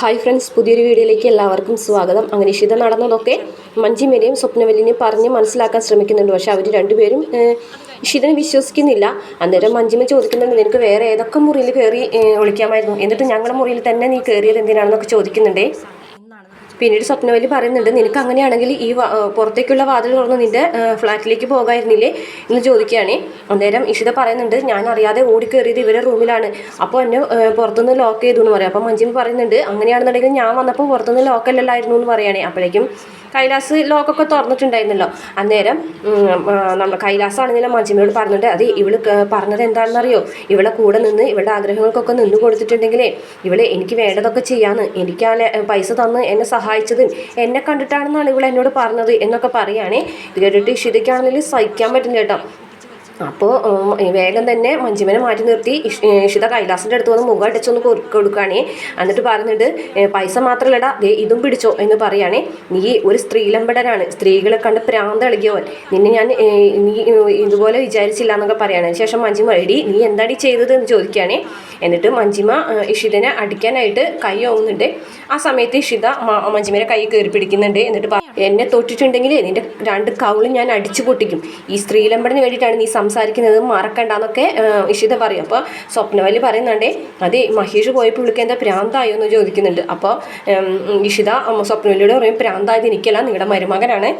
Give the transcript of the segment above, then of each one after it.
Hi friends പുതിയൊരു വീഡിയോയിലേക്ക് എല്ലാവർക്കും സ്വാഗതം. അങ്ങനെ ഇഷിത നടന്നതൊക്കെ മഞ്ജിമേനെയും സ്വപ്നവല്ലിനെയും പറഞ്ഞ് മനസ്സിലാക്കാൻ ശ്രമിക്കുന്നുണ്ട്. പക്ഷേ അവർ രണ്ടുപേരും ഇഷിതനെ വിശ്വസിക്കുന്നില്ല. അന്നേരം മഞ്ജിമ ചോദിക്കുന്നുണ്ട് നിനക്ക് വേറെ ഏതൊക്കെ മുറിയിൽ കയറി ഒളിക്കാമായിരുന്നു? എന്നിട്ട് ഞങ്ങളുടെ മുറിയിൽ തന്നെ നീ കയറിയത് എന്തിനാണെന്നൊക്കെ ചോദിക്കുന്നുണ്ടേ. പിന്നീട് സ്വപ്നവലി പറയുന്നുണ്ട് നിനക്ക് അങ്ങനെയാണെങ്കിൽ ഈ പുറത്തേക്കുള്ള വാതിൽ തുറന്ന് നിന്റെ ഫ്ലാറ്റിലേക്ക് പോകായിരുന്നില്ലേ? എന്ന് ചോദിക്കുകയാണ്. അന്നേരം ഇഷിത പറയുന്നുണ്ട് ഞാൻ അറിയാതെ ഓടിക്കേറിയത് ഇവരെ റൂമിലാണ്. അപ്പോൾ എന്നെ പുറത്തുനിന്ന് ലോക്ക് ചെയ്തു എന്ന് പറയാം. അപ്പം മഞ്ജിമ പറയുന്നുണ്ട് അങ്ങനെയാണെന്നുണ്ടെങ്കിൽ ഞാൻ വന്നപ്പോൾ പുറത്തുനിന്ന് ലോക്കല്ലല്ലായിരുന്നു എന്ന് പറയുകയാണെ അപ്പോഴേക്കും കൈലാസ് ലോക്കൊക്കെ തുറന്നിട്ടുണ്ടായിരുന്നല്ലോ. അന്നേരം നമ്മൾ കൈലാസാണെങ്കിലും മഞ്ജിമയോട് പറഞ്ഞിട്ട് അത് ഇവൾ പറഞ്ഞത് എന്താണെന്നറിയോ? ഇവളെ കൂടെ നിന്ന് ഇവളുടെ ആഗ്രഹങ്ങൾക്കൊക്കെ നിന്ന് കൊടുത്തിട്ടുണ്ടെങ്കിലേ ഇവളെ എനിക്ക് വേണ്ടതൊക്കെ ചെയ്യാന്ന്. എനിക്ക് ആ പൈസ തന്ന് എന്നെ സഹായിച്ചത് എന്നെ കണ്ടിട്ടാണെന്നാണ് ഇവൾ എന്നോട് പറഞ്ഞത് എന്നൊക്കെ പറയുകയാണേ. ഇത് കേട്ടിട്ട് ശരിക്കാണെങ്കിൽ സഹിക്കാൻ പറ്റുന്ന കേട്ടോ. അപ്പോൾ വേഗം തന്നെ മഞ്ജുമനെ മാറ്റി നിർത്തി. ഇഷിത കൈലാസിന്റെ അടുത്ത് വന്ന് മുഖം അടിച്ചൊന്ന് കൊടു- കൊടുക്കുകയാണേ എന്നിട്ട് പറഞ്ഞിട്ട് പൈസ മാത്രമല്ലടാ ദേ ഇതും പിടിച്ചോ എന്ന് പറയുകയാണേ നീ ഒരു സ്ത്രീലമ്പടനാണ്. സ്ത്രീകളെ കണ്ട് പ്രാന്ത് ഇളകിയവൻ നിന്നെ ഞാൻ നീ ഇതുപോലെ വിചാരിച്ചില്ല എന്നൊക്കെ പറയുകയാണ് ശേഷം മഞ്ജിമ എടി നീ എന്താടി ചെയ്തത്? എന്ന് ചോദിക്കുകയാണേ എന്നിട്ട് മഞ്ജിമ ഇഷിതനെ അടിക്കാനായിട്ട് കൈ ഓങ്ങുന്നുണ്ട് ആ സമയത്ത് ഇഷിത മഞ്ജിമയുടെ കൈ കയറി പിടിക്കുന്നുണ്ട്. എന്നിട്ട് എന്നെ തൊട്ടിട്ടുണ്ടെങ്കിൽ നിന്റെ രണ്ട് കൗളും ഞാൻ അടിച്ചു പൊട്ടിക്കും. ഈ സ്ത്രീലമ്പടിന് വേണ്ടിയിട്ടാണ് നീ സംസാരിക്കുന്നത് മറക്കണ്ടെന്നൊക്കെ ഇഷിത പറയും. അപ്പോൾ സ്വപ്നവല്ലി പറയുന്നുണ്ടേ അതെ മഹേഷ് പോയപ്പോൾ പുള്ളിക്ക് എന്താ പ്രാന്തായോ എന്ന് ചോദിക്കുന്നുണ്ട്. അപ്പോൾ ഇഷിത സ്വപ്നവല്ലിയോട് പറയും പ്രാന്തായത് എനിക്കല്ല നിങ്ങളുടെ മരുമകനാണ്.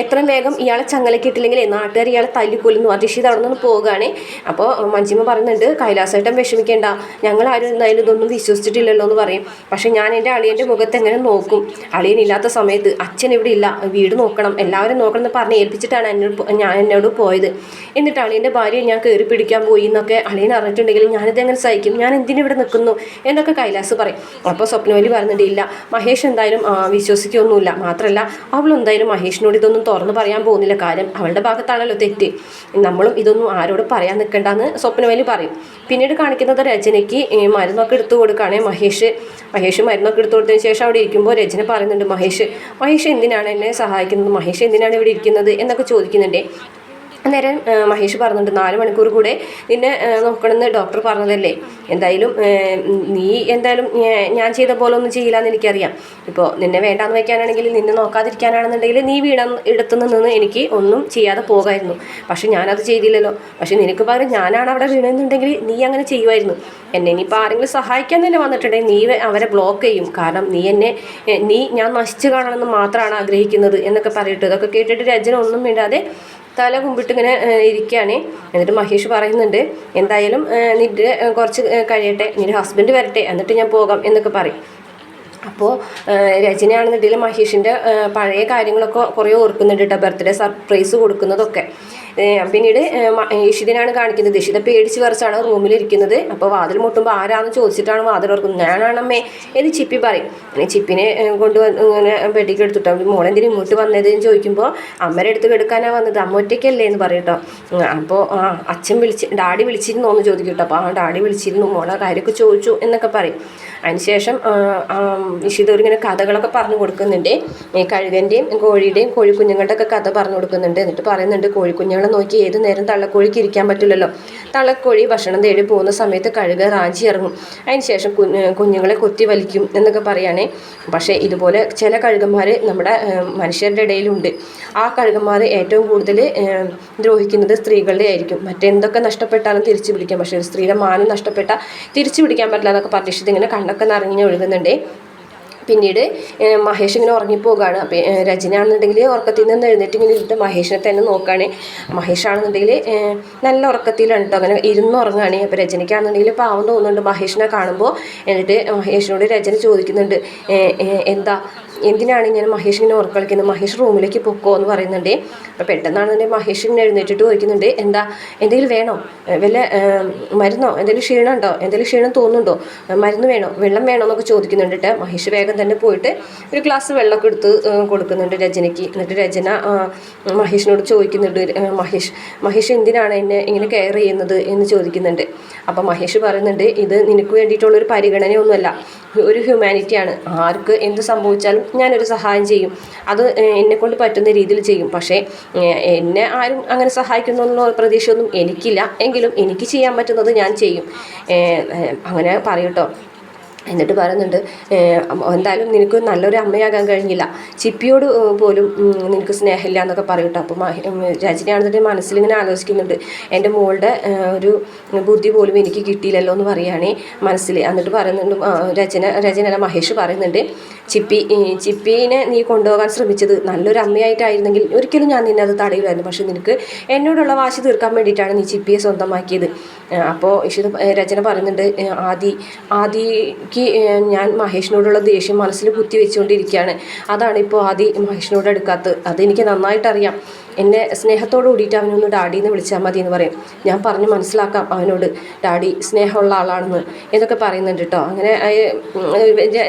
എത്രയും വേഗം ഇയാളെ ചങ്ങലക്കിട്ടില്ലെങ്കിൽ നാട്ടുകാർ ഇയാളെ തല്ലിക്കൊല്ലുന്നു. അതിഷിത അവിടെ നിന്ന് പോവുകയാണ്. അപ്പോൾ മഞ്ജിമ പറയുന്നുണ്ട് കൈലാസേട്ടൻ വിഷമിക്കേണ്ട. ഞങ്ങൾ ആരും എന്തായാലും ഇതൊന്നും വിശ്വസിച്ചിട്ടില്ലല്ലോ എന്ന് പറയും. പക്ഷെ ഞാൻ എന്റെ അളിയന്റെ മുഖത്ത് എങ്ങനെ നോക്കും? അളിയനില്ലാത്ത സമയത്ത് അച്ഛൻ ഇവിടെ ഇല്ല. വീട് നോക്കണം. എല്ലാവരും നോക്കണം എന്ന് പറഞ്ഞ് ഏൽപ്പിച്ചിട്ടാണ് എന്നോട് ഞാൻ എന്നോട് പോയത്. എന്നിട്ട് അളിയന്റെ ഭാര്യയെ ഞാൻ കയറി പിടിക്കാൻ പോയി എന്നൊക്കെ അളിയൻ അറിഞ്ഞിട്ടുണ്ടെങ്കിൽ ഞാനിത് എങ്ങനെ സഹിക്കും? ഞാൻ എന്തിനിവിടെ നിൽക്കുന്നു? എന്നൊക്കെ കൈലാസ് പറയും. അപ്പോൾ സ്വപ്നവലി പറയുന്നുണ്ട് ഇല്ല. മഹേഷ് എന്തായാലും വിശ്വസിക്കൊന്നുമില്ല. മാത്രമല്ല അവൾ എന്തായാലും മഹേഷിനോട് ഇതൊന്നും തുറന്ന് പറയാൻ പോകുന്നില്ല. കാര്യം അവളുടെ ഭാഗത്താണല്ലോ തെറ്റ്. നമ്മളും ഇതൊന്നും ആരോട് പറയാൻ നിൽക്കണ്ടെന്ന് സ്വപ്നവേലി പറയും. പിന്നീട് കാണിക്കുന്നത് രചനയ്ക്ക് മരുന്നൊക്കെ എടുത്തു കൊടുക്കുകയാണെ മഹേഷ്. മഹേഷ് മരുന്നൊക്കെ എടുത്തു കൊടുത്തതിന് ശേഷം അവിടെ ഇരിക്കുമ്പോൾ രചന പറയുന്നുണ്ട് മഹേഷ് മഹേഷ് എന്തിനാണ് എന്നെ സഹായിക്കുന്നത്? മഹേഷ് എന്തിനാണ് ഇവിടെ ഇരിക്കുന്നത്? എന്നൊക്കെ ചോദിക്കുന്നുണ്ട്. അന്നേരം മഹേഷ് പറഞ്ഞിട്ട് നാല് മണിക്കൂർ കൂടെ നിന്നെ നോക്കണമെന്ന് ഡോക്ടർ പറഞ്ഞതല്ലേ? എന്തായാലും നീ എന്തായാലും ഞാൻ ചെയ്ത പോലെ ഒന്നും ചെയ്യില്ല എന്ന് എനിക്കറിയാം. ഇപ്പോൾ നിന്നെ വേണ്ടാന്ന് വയ്ക്കാനാണെങ്കിൽ നിന്നെ നോക്കാതിരിക്കാനാണെന്നുണ്ടെങ്കിൽ നീ വീണ ഇടത്തു നിന്ന് എനിക്ക് ഒന്നും ചെയ്യാതെ പോകായിരുന്നു. പക്ഷെ ഞാനത് ചെയ്തില്ലല്ലോ. പക്ഷെ നിനക്ക് പകരം ഞാനാണ് അവിടെ വീണെന്നുണ്ടെങ്കിൽ നീ അങ്ങനെ ചെയ്യുമായിരുന്നു. എന്നെ ഇനിയിപ്പോൾ ആരെങ്കിലും സഹായിക്കാൻ തന്നെ വന്നിട്ടുണ്ടെങ്കിൽ നീ അവരെ ബ്ലോക്ക് ചെയ്യും. കാരണം നീ എന്നെ നീ ഞാൻ നശിച്ചു കാണണമെന്ന് മാത്രമാണ് ആഗ്രഹിക്കുന്നത് എന്നൊക്കെ പറയട്ടെ. ഇതൊക്കെ കേട്ടിട്ട് രചന ഒന്നും മിണ്ടാതെ തല കുമ്പിട്ട് ഇങ്ങനെ ഇരിക്കുകയാണ് എന്നിട്ട് മഹേഷ് പറയുന്നുണ്ട് എന്തായാലും നിന്റെ കുറച്ച് കഴിയട്ടെ നിന്റെ ഹസ്ബൻഡ് വരട്ടെ എന്നിട്ട് ഞാൻ പോകാം എന്നൊക്കെ പറയും. അപ്പോൾ രചനയാണെന്നുണ്ടെങ്കിൽ മഹേഷിന്റെ പഴയ കാര്യങ്ങളൊക്കെ കുറേ ഓർക്കുന്നുണ്ട് കേട്ടോ ബർത്ത്ഡേ സർപ്രൈസ് കൊടുക്കുന്നതൊക്കെ. പിന്നീട് ഇഷിതനാണ് കാണിക്കുന്നത്. ഇഷിത പേടിച്ച് വരച്ചാണ് റൂമിലിരിക്കുന്നത് അപ്പോൾ വാതിൽ മുട്ടുമ്പോൾ ആരാന്ന് ചോദിച്ചിട്ടാണ് വാതിൽ ഓർക്കുന്നത് ഞാനാണമ്മേ എന്ന് ചിപ്പി പറയും. അങ്ങനെ ചിപ്പിനെ കൊണ്ട് ഇങ്ങനെ പെട്ടിക്ക് എടുത്തിട്ടോ മോളെന്തിനും ഇങ്ങോട്ട് വന്നത് എന്ന് ചോദിക്കുമ്പോൾ അമ്മയുടെ അടുത്ത് കിടക്കാനാണ് വന്നത്. അമ്മ ഒറ്റയ്ക്കല്ലേ എന്ന് പറയട്ടോ അപ്പോൾ ആ അച്ഛൻ വിളിച്ച് ഡാഡി വിളിച്ചിരുന്നു എന്ന് ചോദിക്കട്ടോ അപ്പോൾ ആ ഡാഡി വിളിച്ചിരുന്നു. മോളെ കാര്യമൊക്കെ ചോദിച്ചു എന്നൊക്കെ പറയും. അതിനുശേഷം ഇഷിതോർ ഇങ്ങനെ കഥകളൊക്കെ പറഞ്ഞു കൊടുക്കുന്നുണ്ട്. കഴുകന്റെയും കോഴിയുടെയും കോഴിക്കുഞ്ഞുങ്ങളുടെ ഒക്കെ കഥ പറഞ്ഞു കൊടുക്കുന്നുണ്ട്. എന്നിട്ട് പറയുന്നുണ്ട് കോഴിക്കുഞ്ഞുങ്ങളെ നോക്കി ഏത് നേരം തള്ളക്കോഴിക്ക് ഇരിക്കാൻ പറ്റില്ലല്ലോ. തള്ളക്കോഴി ഭക്ഷണം തേടി പോകുന്ന സമയത്ത് കഴുക റാഞ്ചി ഇറങ്ങും. അതിനുശേഷം ശേഷം കുഞ്ഞുങ്ങളെ കൊത്തി വലിക്കും എന്നൊക്കെ പറയുകയാണേ പക്ഷേ ഇതുപോലെ ചില കഴുകന്മാർ നമ്മുടെ മനുഷ്യരുടെ ഇടയിലുണ്ട്. ആ കഴുകന്മാർ ഏറ്റവും കൂടുതൽ ദ്രോഹിക്കുന്നത് സ്ത്രീകളുടെ ആയിരിക്കും. മറ്റെന്തൊക്കെ നഷ്ടപ്പെട്ടാലും തിരിച്ചു പിടിക്കാം പക്ഷേ ഒരു സ്ത്രീയുടെ മാനം നഷ്ടപ്പെട്ടാൽ തിരിച്ചു പിടിക്കാൻ പറ്റില്ല എന്നൊക്കെ പറഞ്ഞിട്ട് ഇങ്ങനെ കണ്ണൊക്കെ നിറഞ്ഞ് ഒഴുകുന്നുണ്ട്. പിന്നീട് മഹേഷ് ഇങ്ങനെ ഉറങ്ങിപ്പോവുകയാണ് അപ്പോൾ രജനാണെന്നുണ്ടെങ്കിൽ ഉറക്കത്തിൽ നിന്ന് എഴുന്നേറ്റ് ഇങ്ങനെ ഇരുന്നിട്ട് മഹേഷിനെ തന്നെ നോക്കുകയാണ് മഹേഷാണെന്നുണ്ടെങ്കിൽ നല്ല ഉറക്കത്തിലാണ് കേട്ടോ അങ്ങനെ ഇരുന്ന് ഉറങ്ങുകയാണ് അപ്പോൾ രജനിക്കാണെന്നുണ്ടെങ്കിൽ പാവം തോന്നുന്നുണ്ട് മഹേഷിനെ കാണുമ്പോൾ എന്നിട്ട് മഹേഷിനോട് രജന ചോദിക്കുന്നുണ്ട് എന്താ എന്തിനാണ് ഇങ്ങനെ മഹേഷ് ഇങ്ങനെ ഉറക്കളിക്കുന്നത് മഹേഷ് റൂമിലേക്ക് പൊക്കോ എന്ന് പറയുന്നുണ്ട്. അപ്പോൾ പെട്ടെന്നാണെന്നുണ്ടെങ്കിൽ മഹേഷ് ഇങ്ങനെ എഴുന്നേറ്റിട്ട് ചോദിക്കുന്നുണ്ട് എന്താ എന്തെങ്കിലും വേണോ? വല്ല മരുന്നോ? എന്തെങ്കിലും ക്ഷീണമുണ്ടോ? എന്തെങ്കിലും ക്ഷീണം തോന്നുന്നുണ്ടോ? മരുന്ന് വേണോ? വെള്ളം വേണോ എന്നൊക്കെ ചോദിക്കുന്നുണ്ട്. മഹേഷ് വേഗം തന്നെ പോയിട്ട് ഒരു ഗ്ലാസ് വെള്ളമൊക്കെ എടുത്ത് കൊടുക്കുന്നുണ്ട് രജനയ്ക്ക് എന്നിട്ട് രചന മഹേഷിനോട് ചോദിക്കുന്നുണ്ട് മഹേഷ് മഹേഷ് എന്തിനാണ് എന്നെ ഇങ്ങനെ കെയർ ചെയ്യുന്നത്? എന്ന് ചോദിക്കുന്നുണ്ട്. അപ്പോൾ മഹേഷ് പറയുന്നുണ്ട് ഇത് നിനക്ക് വേണ്ടിയിട്ടുള്ളൊരു പരിഗണനയൊന്നുമല്ല. ഒരു ഹ്യൂമാനിറ്റിയാണ് ആർക്ക് എന്ത് സംഭവിച്ചാലും ഞാനൊരു സഹായം ചെയ്യും. അത് എന്നെ കൊണ്ട് പറ്റുന്ന രീതിയിൽ ചെയ്യും. പക്ഷേ എന്നെ ആരും അങ്ങനെ സഹായിക്കുന്നുള്ള പ്രതീക്ഷയൊന്നും എനിക്കില്ല. എങ്കിലും എനിക്ക് ചെയ്യാൻ പറ്റുന്നത് ഞാൻ ചെയ്യും. അങ്ങനെ പറയൂട്ടോ എന്നിട്ട് പറയുന്നുണ്ട് എന്തായാലും നിനക്ക് നല്ലൊരു അമ്മയാകാൻ കഴിഞ്ഞില്ല. ചിപ്പിയോട് പോലും നിനക്ക് സ്നേഹമില്ല എന്നൊക്കെ പറയും അപ്പോൾ അപ്പോൾ മനസ്സിൽ മനസ്സിലിങ്ങനെ ആലോചിക്കുന്നുണ്ട്. എന്റെ മോളുടെ ഒരു ബുദ്ധി പോലും എനിക്ക് കിട്ടിയില്ലല്ലോ എന്ന് പറയുകയാണേ മനസ്സിൽ എന്നിട്ട് പറയുന്നുണ്ട് രചന രചന മഹേഷ് പറയുന്നുണ്ട് ചിപ്പി ചിപ്പിനെ ചിപ്പീനെ നീ കൊണ്ടുപോകാൻ ശ്രമിച്ചത് നല്ലൊരു അമ്മയായിട്ടായിരുന്നെങ്കിൽ ഒരിക്കലും ഞാൻ നിന്നെ അത് തടയില്ലായിരുന്നു. പക്ഷേ നിനക്ക് എന്നോടുള്ള വാശി തീർക്കാൻ വേണ്ടിയിട്ടാണ് നീ ചിപ്പിയെ സ്വന്തമാക്കിയത്. അപ്പോൾ ഇഷിത രചന പറയുന്നുണ്ട് ആദി ആദി ഏഹ്, ഞാൻ മഹേഷിനോടുള്ള ദേഷ്യം മനസ്സിൽ കുത്തി വെച്ചുകൊണ്ടിരിക്കുകയാണ്. അതാണ് ഇപ്പോൾ ആദ്യം മഹേഷിനോട് എടുക്കാത്തത് അതെനിക്ക് നന്നായിട്ടറിയാം. എന്നെ സ്നേഹത്തോട് കൂടിയിട്ട് അവനൊന്ന് ഡാഡി എന്ന് വിളിച്ചാൽ മതി എന്ന് പറയും. ഞാൻ പറഞ്ഞ് മനസ്സിലാക്കാം അവനോട്. ഡാഡി സ്നേഹമുള്ള ആളാണെന്ന് എന്നൊക്കെ പറയുന്നുണ്ട് കേട്ടോ. അങ്ങനെ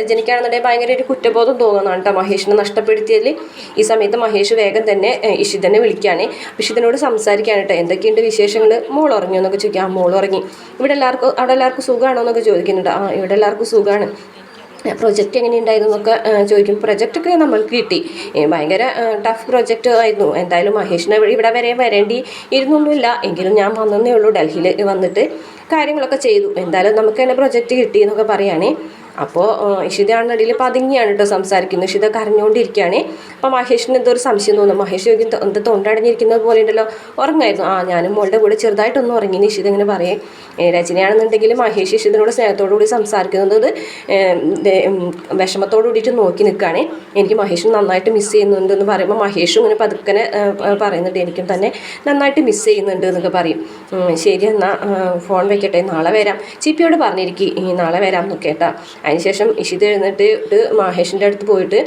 ജനിക്കാണെന്നുണ്ടെങ്കിൽ ഭയങ്കര ഒരു കുറ്റബോധം തോന്നുന്നതാണ് കേട്ടോ മഹേഷിനെ നഷ്ടപ്പെടുത്തിയതിൽ. ഈ സമയത്ത് മഹേഷ് വേഗം തന്നെ ഇഷിതനെ വിളിക്കുകയാണ്. ഇഷിതനോട് സംസാരിക്കാൻ കേട്ടോ. എന്തൊക്കെയുണ്ട് വിശേഷങ്ങൾ മോൾ ഉറങ്ങിയോ എന്നൊക്കെ ചോദിക്കാം. ആ മോൾ ഉറങ്ങി. ഇവിടെ എല്ലാവർക്കും അവിടെ എല്ലാവർക്കും സുഖമാണോ എന്നൊക്കെ ചോദിക്കുന്നുണ്ട്. ആ ഇവിടെ എല്ലാവർക്കും സുഖമാണ് പ്രൊജക്റ്റ് എങ്ങനെ ഉണ്ടായിരുന്നു എന്നൊക്കെ ചോദിക്കും പ്രൊജക്റ്റൊക്കെ നമ്മൾക്ക് കിട്ടി. ഭയങ്കര ടഫ് പ്രൊജക്റ്റ് ആയിരുന്നു. എന്തായാലും മഹേഷിനെ ഇവിടെ വരെ വരേണ്ടി ഇരുന്നൊന്നുമില്ല. എങ്കിലും ഞാൻ വന്നതേ ഉള്ളൂ. ഡൽഹിയിൽ വന്നിട്ട് കാര്യങ്ങളൊക്കെ ചെയ്തു. എന്തായാലും നമുക്ക് തന്നെ പ്രൊജക്റ്റ് കിട്ടി എന്നൊക്കെ പറയുകയാണേ അപ്പോൾ ഇഷിതയാണെന്നുണ്ടെങ്കിൽ പതുങ്ങിയാണ് കേട്ടോ സംസാരിക്കുന്നത്. ഇഷിത കരഞ്ഞുകൊണ്ടിരിക്കുകയാണ് അപ്പോൾ മഹേഷിന് എന്തോ ഒരു സംശയം തോന്നുന്നു. മഹേഷ് ചോദിക്കും "തൊ- എന്താ തൊണ്ടടഞ്ഞിരിക്കുന്നത് പോലെ ഉണ്ടല്ലോ? ഉറങ്ങായിരുന്നു. ആ ഞാനും മോളുടെ കൂടെ ചെറുതായിട്ടൊന്നും ഉറങ്ങി ഇഷിത ഇങ്ങനെ പറയേ. രചനയാണെന്നുണ്ടെങ്കിൽ മഹേഷ് ഇഷിതനോട് സ്നേഹത്തോടു കൂടി സംസാരിക്കുന്നത് വിഷമത്തോടു കൂടിയിട്ട് നോക്കി നിൽക്കുകയാണ്. എനിക്ക് മഹേഷ് നന്നായിട്ട് മിസ് ചെയ്യുന്നുണ്ട് എന്ന് പറയുമ്പോൾ മഹേഷും ഇങ്ങനെ പതുക്കനെ പറയുന്നുണ്ട്. എനിക്കും തന്നെ നന്നായിട്ട് മിസ് ചെയ്യുന്നുണ്ട് എന്നൊക്കെ പറയും. ശരി എന്നാൽ ഫോൺ വെക്കട്ടെ. നാളെ വരാം. ചിപ്പിയോട് പറഞ്ഞിരിക്കും നാളെ വരാം എന്നൊക്കെ കേട്ടോ. അതിനുശേഷം ഇഷിത് ഇട്ട് മഹേഷിന്റെ അടുത്ത് പോയിട്ട്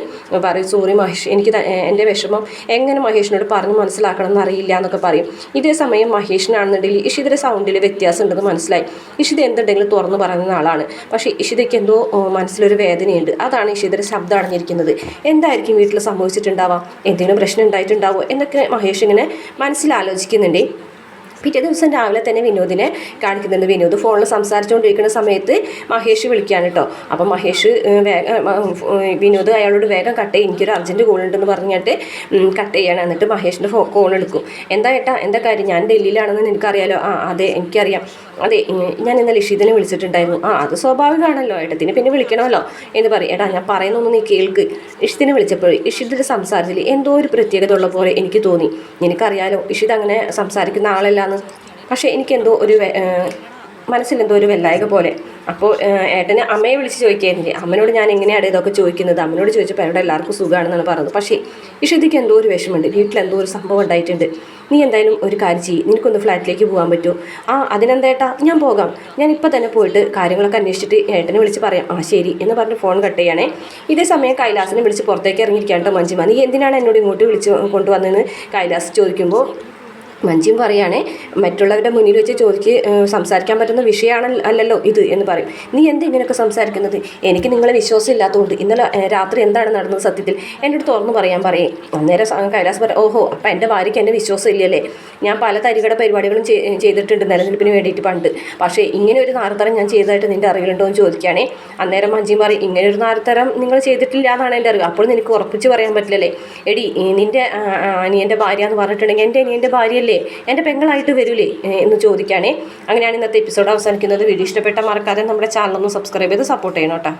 പറയും സോറി മഹേഷ് എനിക്ക് എന്റെ വിഷമം. എങ്ങനെ മഹേഷിനോട് പറഞ്ഞ് മനസ്സിലാക്കണം എന്നറിയില്ല എന്നൊക്കെ പറയും. ഇതേ സമയം മഹേഷിനാണെന്നുണ്ടെങ്കിൽ ഇഷിതിന്റെ സൗണ്ടിൽ വ്യത്യാസം ഉണ്ടെന്ന് മനസ്സിലായി. ഇഷിത് എന്തുണ്ടെങ്കിലും തുറന്നു പറയുന്ന ആളാണ്. പക്ഷേ ഇഷിതയ്ക്ക് എന്തോ മനസ്സിലൊരു വേദനയുണ്ട്. അതാണ് ഇഷിതിന്റെ ശബ്ദം അടഞ്ഞിരിക്കുന്നത്. എന്തായിരിക്കും വീട്ടിൽ സംഭവിച്ചിട്ടുണ്ടാവാം എന്തെങ്കിലും പ്രശ്നം ഉണ്ടായിട്ടുണ്ടാവോ എന്നൊക്കെ മഹേഷ് ഇങ്ങനെ മനസ്സിലാലോചിക്കുന്നുണ്ട്. പിറ്റേ ദിവസം രാവിലെ തന്നെ വിനോദിനെ കാണിക്കുന്നുണ്ട്. വിനോദ് ഫോണിൽ സംസാരിച്ചുകൊണ്ടിരിക്കുന്ന സമയത്ത് മഹേഷ് വിളിക്കുകയാണ് കേട്ടോ അപ്പം മഹേഷ് വിനോദ് അയാളോട് വേഗം കട്ട് ചെയ്യും എനിക്കൊരു അർജന്റ് കോൾ ഉണ്ടെന്ന് പറഞ്ഞിട്ട് കട്ട് ചെയ്യണം. എന്നിട്ട് മഹേഷിന്റെ ഫോ കോൾ എടുക്കും. എന്താ ഏട്ടാ എന്താ കാര്യം? ഞാൻ ഡൽഹിയിലാണെന്ന് നിനക്കറിയാലോ? ആ അതെ എനിക്കറിയാം. അതെ ഞാൻ ഇന്നലെ ഇഷിതിനെ വിളിച്ചിട്ടുണ്ടായിരുന്നു. ആ അത് സ്വാഭാവികമാണല്ലോ ഏട്ടത്തിന് പിന്നെ വിളിക്കണമല്ലോ എന്ന് പറയും. ഏട്ടാ ഞാൻ പറയുന്നൊന്ന് നീ കേൾക്ക്. ഇഷിദിനെ വിളിച്ചപ്പോൾ ഇഷിതിന്റെ സംസാരത്തിൽ എന്തോ ഒരു പ്രത്യേകത ഉള്ള പോലെ എനിക്ക് തോന്നി. നിനക്കറിയാലോ ഇഷിദ് അങ്ങനെ സംസാരിക്കുന്ന ആളല്ലാന്ന് പക്ഷേ എനിക്കെന്തോ ഒരു മനസ്സിലെന്തോ ഒരു വെല്ലായക പോലെ. അപ്പോൾ ഏട്ടനെ അമ്മയെ വിളിച്ച് ചോദിക്കായിരുന്നില്ലേ? അമ്മനോട് ഞാൻ എങ്ങനെയാണ് ഇതൊക്കെ ചോദിക്കുന്നത്? അമ്മനോട് ചോദിച്ചപ്പോൾ അവിടെ എല്ലാവർക്കും സുഖമാണെന്നാണ് പറഞ്ഞത്. പക്ഷേ ഇഷിതിക്ക് എന്തോ ഒരു വിഷമമുണ്ട്. വീട്ടിൽ എന്തോ ഒരു സംഭവം ഉണ്ടായിട്ടുണ്ട്. നീ എന്തായാലും ഒരു കാര്യം ചെയ്യും. നിനക്കൊന്ന് ഫ്ലാറ്റിലേക്ക് പോകാൻ പറ്റുമോ? ആ അതിനെന്തേട്ടാ ഞാൻ പോകാം. ഞാൻ ഇപ്പോൾ തന്നെ പോയിട്ട് കാര്യങ്ങളൊക്കെ അന്വേഷിച്ചിട്ട് ഏട്ടനെ വിളിച്ച് പറയാം. ആ ശരി എന്ന് പറഞ്ഞ് ഫോൺ കട്ട് ചെയ്യണേ. ഇതേ സമയം കൈലാസിനെ വിളിച്ച് പുറത്തേക്ക് ഇറങ്ങിയിരിക്കാൻ കേട്ടോ മഞ്ജിമ. നീ എന്തിനാണ് എന്നോട് ഇങ്ങോട്ട് വിളിച്ച് കൊണ്ടുവന്നതെന്ന് കൈലാസ് ചോദിക്കുമ്പോൾ മഞ്ജിയും പറയുകയാണേ മറ്റുള്ളവരുടെ മുന്നിൽ വെച്ച് ചോദിച്ച് സംസാരിക്കാൻ പറ്റുന്ന വിഷയമാണ് അല്ലല്ലോ ഇത് എന്ന് പറയും. നീ എന്താ ഇങ്ങനെയൊക്കെ സംസാരിക്കുന്നത്? എനിക്ക് നിങ്ങളെ വിശ്വാസം ഇല്ലാത്തതുകൊണ്ട് ഇന്നലെ രാത്രി എന്താണ് നടന്നത് സത്യത്തിൽ? എന്റെ അടുത്ത് തുറന്നു പറയാൻ പറയേ അന്നേരം കൈലാസ് പറ ഓഹോ അപ്പം എന്റെ ഭാര്യയ്ക്ക് എന്റെ വിശ്വാസം ഇല്ലല്ലേ? ഞാൻ പല തരികട പരിപാടികളും ചെയ്തിട്ടുണ്ട് നിലനിൽപ്പിന് വേണ്ടിയിട്ട് പണ്ട്. പക്ഷേ ഇങ്ങനെ ഒരു നാരത്തരം ഞാൻ ചെയ്തതായിട്ട് നിന്റെ അറിവിലുണ്ടോ എന്ന് ചോദിക്കുകയാണേ അന്നേരം മഞ്ജിയും പറയും ഇങ്ങനെ ഒരു നാരത്തരം നിങ്ങൾ ചെയ്തിട്ടില്ല എന്നാണ് എന്റെ അറിവ്. അപ്പോൾ നിനക്ക് ഉറപ്പിച്ച് പറയാൻ പറ്റില്ലല്ലേ? എടി നിന്റെ അനിയന്റെ ഭാര്യ എന്ന് പറഞ്ഞിട്ടുണ്ടെങ്കിൽ എന്റെ അനിയന്റെ ഭാര്യയല്ലേ എന്റെ പെങ്ങളായിട്ട് വരില്ലേ എന്ന് ചോദിക്കുകയാണേ അങ്ങനെയാണ് ഇന്നത്തെ എപ്പിസോഡ് അവസാനിക്കുന്നത്. വീഡിയോ ഇഷ്ടപ്പെട്ട മറക്കാതെ നമ്മുടെ ചാനലൊന്ന് സബ്സ്ക്രൈബ് ചെയ്ത് സപ്പോർട്ട് ചെയ്യണം കേട്ടോ.